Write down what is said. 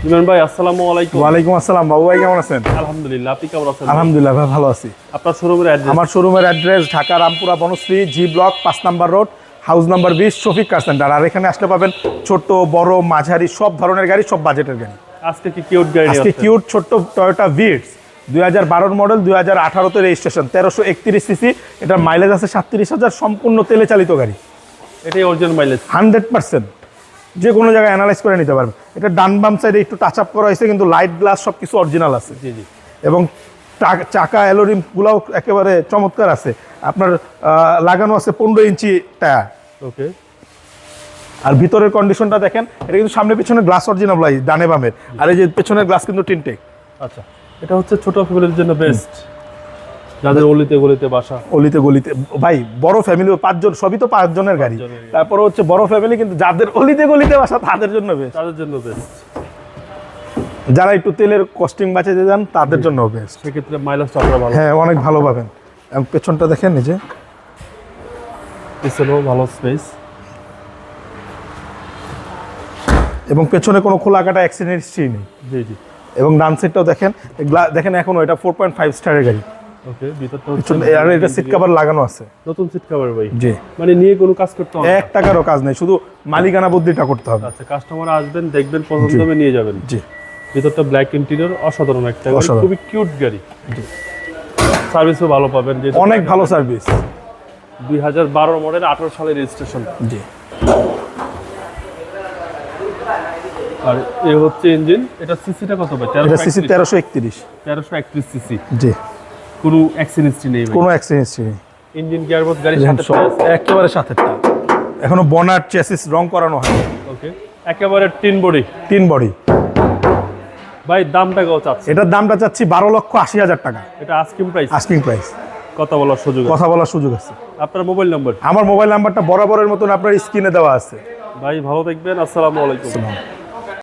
ভাই আসসালামু আলাইকুম। ওয়ালাইকুম আসসালাম। বাবু ভাই কেমন আছেন? আলহামদুলিল্লাহ আপনি কেমন আছেন আলহামদুলিল্লাহ ভাই ভালো আছি। আপনার শোরুমের অ্যাড্রেস আমার শোরুমের address Dhaka Rampura Banasree G block পাঁচ নাম্বার রোড হাউস নাম্বার বিশ শফিক কার সেন্টার আর এখানে আসলে পাবেন ছোট বড় মাঝারি সব ধরনের গাড়ি সব বাজেটের গাড়ি। আজকে কি কিউট গাড়ি আজকে কিউট ছোট্ট টয়োটা ভিটস দুই হাজার বারোর মডেল দুই হাজার আঠারোতে রেজিস্ট্রেশন তেরোশো একত্রিশ সিসি এটার মাইলেজ আছে সাতত্রিশ হাজার সম্পূর্ণ তেলে চালিত গাড়ি। এটাই অরিজিনাল মাইলেজ হান্ড্রেড পার্সেন্ট যে কোনো জায়গায় অ্যানালাইজ করে নিতে পারবেন এটা ডান বাম সাইডে একটু টাচ আপ করা হয়েছে কিন্তু লাইট গ্লাস সব কিছু অরিজিনাল আছে। জি জি। এবং চাকা অ্যালোরিমগুলোও একেবারে চমৎকার আছে। আপনার লাগানো আছে পনেরো ইঞ্চি টায়ার ওকে। আর ভিতরের কন্ডিশনটা দেখেন এটা কিন্তু সামনে পিছনে গ্লাস অরিজিনাল ডানে বামের আর এই যে পেছনের গ্লাস কিন্তু টিনটেক আচ্ছা। এটা হচ্ছে ছোট ফ্যামিলির জন্য বেস্ট যাদের অলিতে গলিতে বাসা। অলিতে গলিতে ভাই বড় ফ্যামিলি পাঁচজন সবই তো পাঁচজনের গাড়ি। তারপরে হচ্ছে বড় ফ্যামিলি কিন্তু যাদের অলিতে গলিতে বাসা তাদের জন্য বেশ তাদের জন্য বেস্ট যারা একটু তেলের কস্টিং বাঁচাতে যান তাদের জন্য বেস্ট সেক্ষেত্রে মাইলেজটা আপনারা ভালো হ্যাঁ অনেক ভালো পাবেন। এবং পেছনটা দেখেন নিজে পিছনেও ভালো স্পেস এবং পেছনে কোনো খোলা কাটা অ্যাক্সিডেন্ট হিস্ট্রি নেই। জি জি। এবং ডান সাইডটাও দেখেন দেখেন এখনও এটা ফোর পয়েন্ট ফাইভ স্টারের গাড়ি। ওকে ভিতরটা হচ্ছে আর এটা সিট কভার লাগানো আছে। নতুন সিট কভার ভাই। জি। মানে নিয়ে কোনো কাজ করতে হবে এক টাকারও কাজ নেই শুধু মালিকানা বুদ্ধিটা করতে হবে। আচ্ছা কাস্টমার আসবেন দেখবেন পছন্দ হবে নিয়ে যাবেন। জি। ভিতরটা ব্ল্যাক ইন্টেরিয়র অসাধারণ একটা খুবই কিউট গাড়ি। সার্ভিসও ভালো পাবেন যে অনেক ভালো সার্ভিস দুই হাজার বারো মডেল আঠারো সালের রেজিস্ট্রেশন জি। আর এ হচ্ছে ইঞ্জিন এটা সিসিটা কত ভাই? এটা সিসি তেরোশো একত্রিশ। তেরোশো একত্রিশ সিসি জি। কোনো অ্যাক্সিডেন্সি নেই কোনো অ্যাক্সিডেন্ট হিস্ট্রি নেই। ইঞ্জিন গিয়ারবক্স গাড়ির সাথে একেবারে সাথেরটা এখনও বনার চেসিস রং করানো হয়। ওকে একেবারে টিন বডি তিন বডি ভাই দামটা কত চাচ্ছে এটার দামটা চাচ্ছি বারো লক্ষ আশি হাজার টাকা। এটা আস্কিং প্রাইস আস্কিং প্রাইস কথা বলার সুযোগ আছে। কথা বলার সুযোগ আছে। আপনার মোবাইল নাম্বার আমার মোবাইল নাম্বারটা বরাবরের মতন আপনার স্ক্রিনে দেওয়া আছে। ভাই ভালো থাকবেন। আসসালামু আলাইকুম।